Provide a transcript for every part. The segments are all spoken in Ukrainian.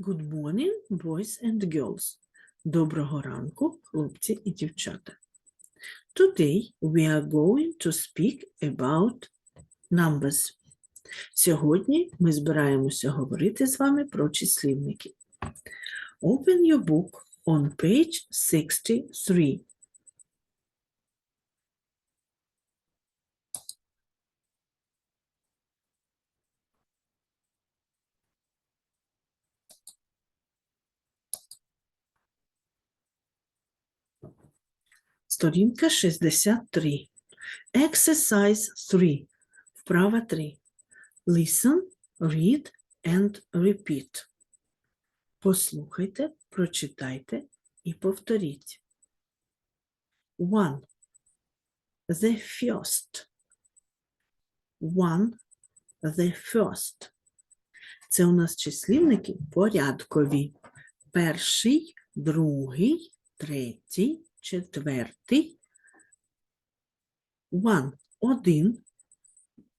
Good morning, boys and girls. Доброго ранку, хлопці і дівчата. Today we are going to speak about numbers. Сьогодні ми збираємося говорити з вами про числівники. Open your book on page 63. Сторінка 63. Exercise 3. Вправа 3. Listen, read and repeat. Послухайте, прочитайте і повторіть. 1. The first. 1. The first. Це у нас числівники порядкові. Перший, другий, третій, четвертий. One. Один.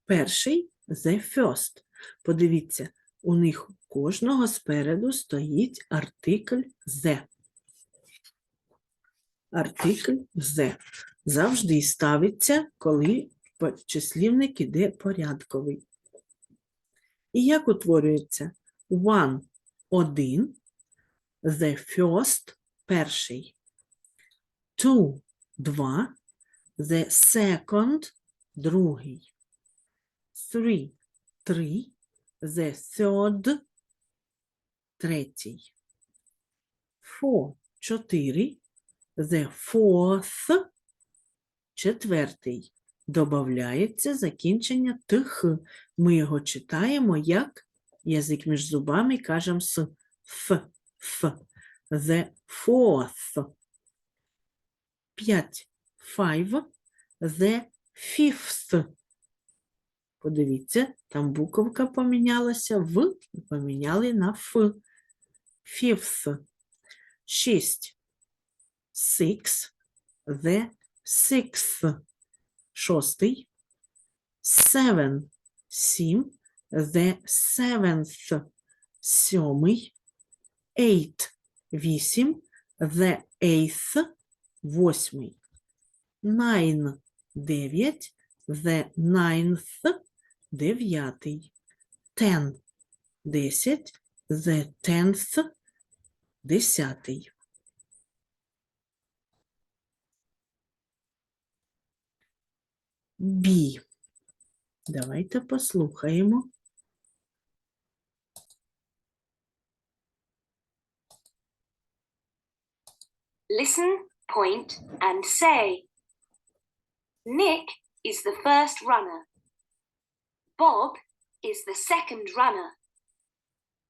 Перший the first. Подивіться, у них кожного спереду стоїть артикль the. Артикль the. Завжди ставиться, коли числівник іде порядковий. І як утворюється? One – один, the first – перший. Two – два, the second – другий. Three – три, the third – третій. Four – чотири, the fourth – четвертий. Добавляється закінчення тх. Ми його читаємо як язик між зубами кажемо с ф, ф. The fourth. 5. Five. The fifth. Подивіться, там буковка помінялася в поміняли на ф. Fifth. 6. Six. The sixth. Шостий. Seven. Сім. The seventh. Сьомий. Eight. Вісім. The eighth. Восьмий. Nine. Дев'ять. The ninth. Дев'ятий. Ten. Десять. The tenth. Десятий. Бі. Давайте послухаємо. Listen, point, and say. Nick is the first runner. Bob is the second runner.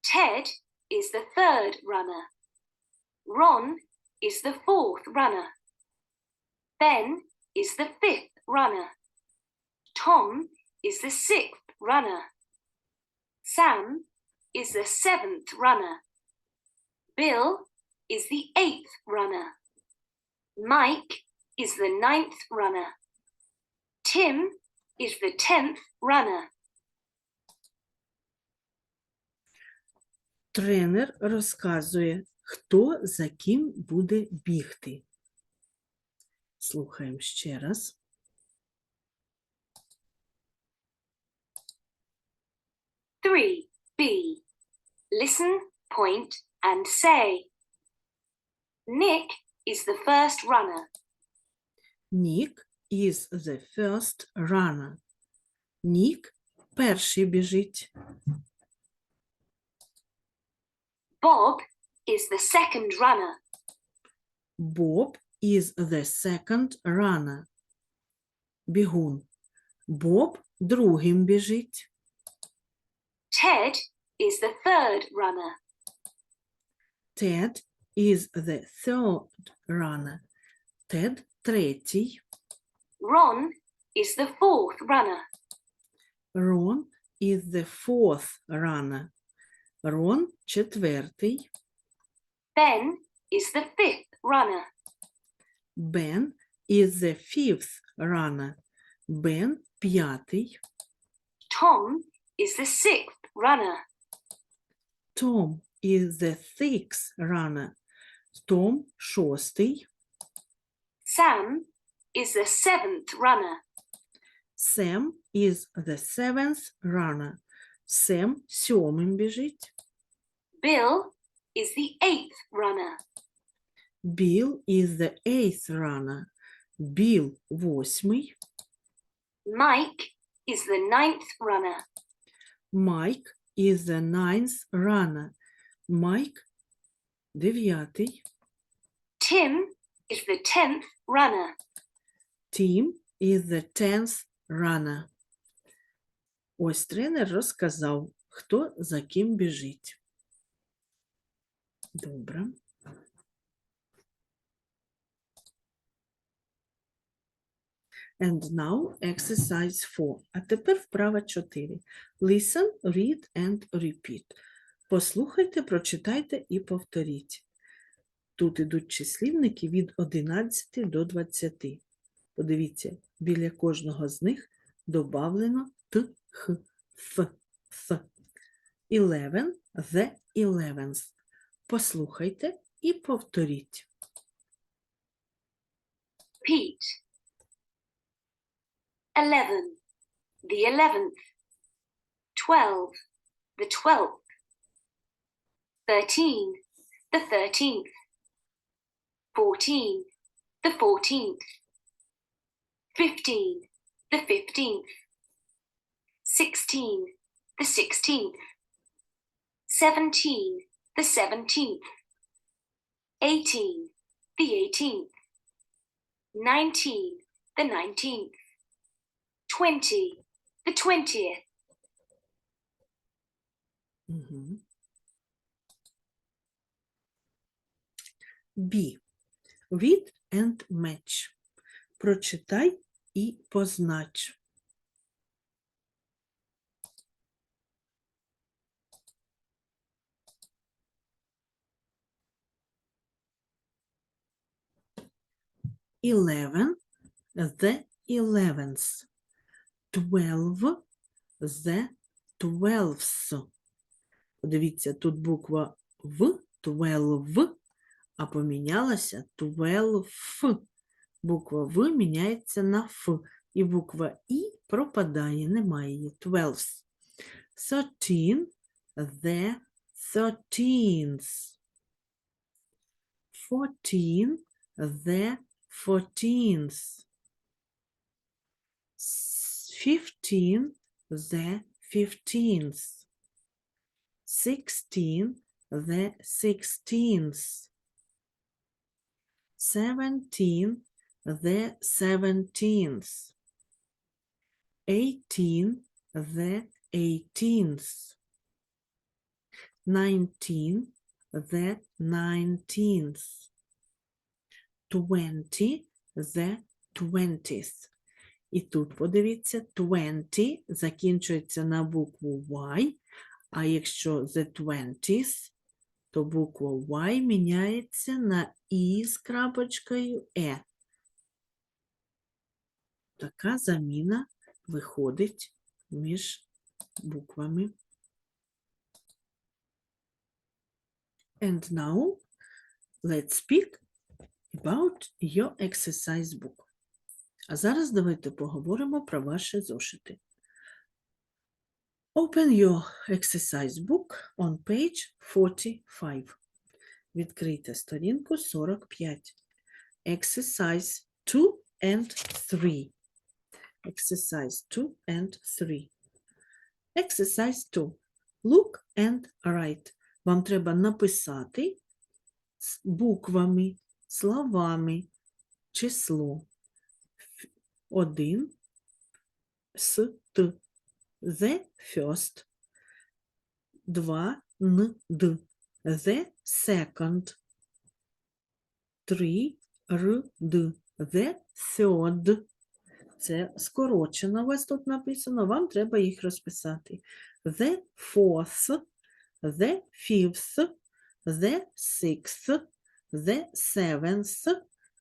Ted is the third runner. Ron is the fourth runner. Ben is the fifth runner. Tom is the sixth runner. Sam is the seventh runner. Bill is the eighth runner. Mike is the ninth runner. Tim is the tenth runner. Тренер розказує, хто за ким буде бігти. Слухаємо ще раз. Three B. Listen, point, and say. Nick is the first runner. Нік is the first runner. Нік перший біжить. Bob is the second runner. Боб is the second runner. Бігун. Боб другим біжить. Ted is the third runner. Тед is the third runner. Тед третій. Ron is the fourth runner. Рон is the fourth runner. Рон четвертий. Ben is the fifth runner. Бен is the fifth runner. Бен п'ятий. Tom is the sixth runner. Том is the sixth runner. Том шостий. Sam is the seventh runner. Sam is the seventh runner. Сем сьомим біжить. Bill is the eighth runner. Bill is the eighth runner. Біл восьмий. Mike is the ninth runner. Mike is the ninth runner. Майк дев'ятий. Tim is the tenth runner. Tim is the tenth runner. Ось тренер розказав, хто за ким біжить. Добре. And now exercise 4. А тепер вправа 4. Listen, read and repeat. Послухайте, прочитайте і повторіть. Тут ідуть числівники від 11 до 20. Подивіться, біля кожного з них добавлено т, х, ф, ф. Eleven, the eleventh. Послухайте і повторіть. Pete. Eleven. The eleventh. Twelve. The twelfth. Thirteen. The thirteenth. Fourteen. The fourteenth. Fifteen. The fifteenth. Sixteen. The sixteenth. Seventeen. The seventeenth. Eighteen. The eighteenth. Nineteen. The nineteenth. Twenty. The twentieth. Угу. B. Read and match. Прочитай і познач. Eleven, the eleventh. Twelve, the twelfth. Подивіться, тут буква В, twelve, а помінялася тувел Буква В міняється на Ф, і буква І пропадає, немає її. Twelves. Thirteen, the thirteens. Fourteen, the fourteens. Fifteen, the fifteens. Sixteen, the sixteens. 17, the 17th. 18, the 18th. 19, the 19th. 20, the 20th. І тут, подивіться, 20 закінчується на букву Y, а якщо the 20th, то буква Y міняється на І з крапочкою Е. Така заміна виходить між буквами. And now let's speak about your exercise book. А зараз давайте поговоримо про ваші зошити. Open your exercise book on page 45. Відкрийте сторінку 45. Exercise 2 and 3. Exercise 2 and 3. Exercise 2. Look and write. Вам треба написати з буквами, словами число. Один с т. The first. Два н. The second. Три р д. The third. Це скорочено у вас тут написано, вам треба їх розписати. The fourth, the fifth, the sixth, the seventh,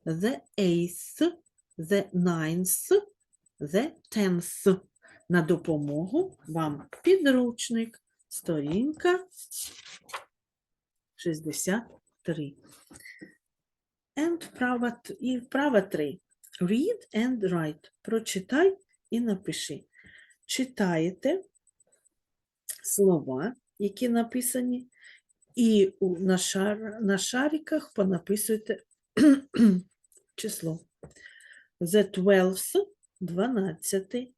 the eighth, the ninth, the tenth. На допомогу вам підручник, сторінка 63. And вправа, і вправа 3. Read and write. Прочитай і напиши. Читаєте слова, які написані, і на, шар, на шариках понаписуйте число. The 12th – 12,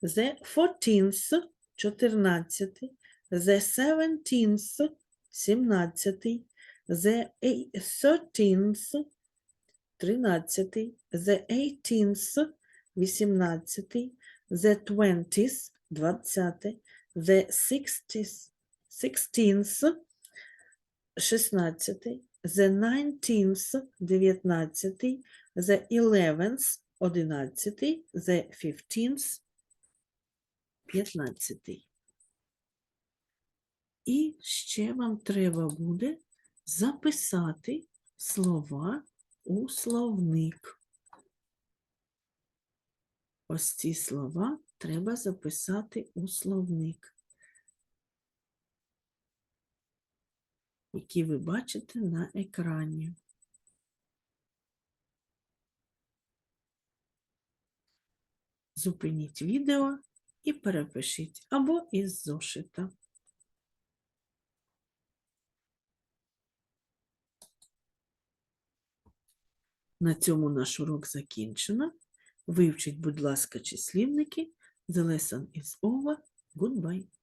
the 14th – 14, the 17th – 17, the eight- 13th – 13, the 18th – 18, the 20th – 20, the 60th – 16th – 16, the 19th – 19, the 11th – 11, the 15th – 15. І ще вам треба буде записати слова у словник. Ось ці слова треба записати у словник, які ви бачите на екрані. Зупиніть відео і перепишіть або із зошита. На цьому наш урок закінчено. Вивчіть, будь ласка, числівники. The lesson is over. Goodbye.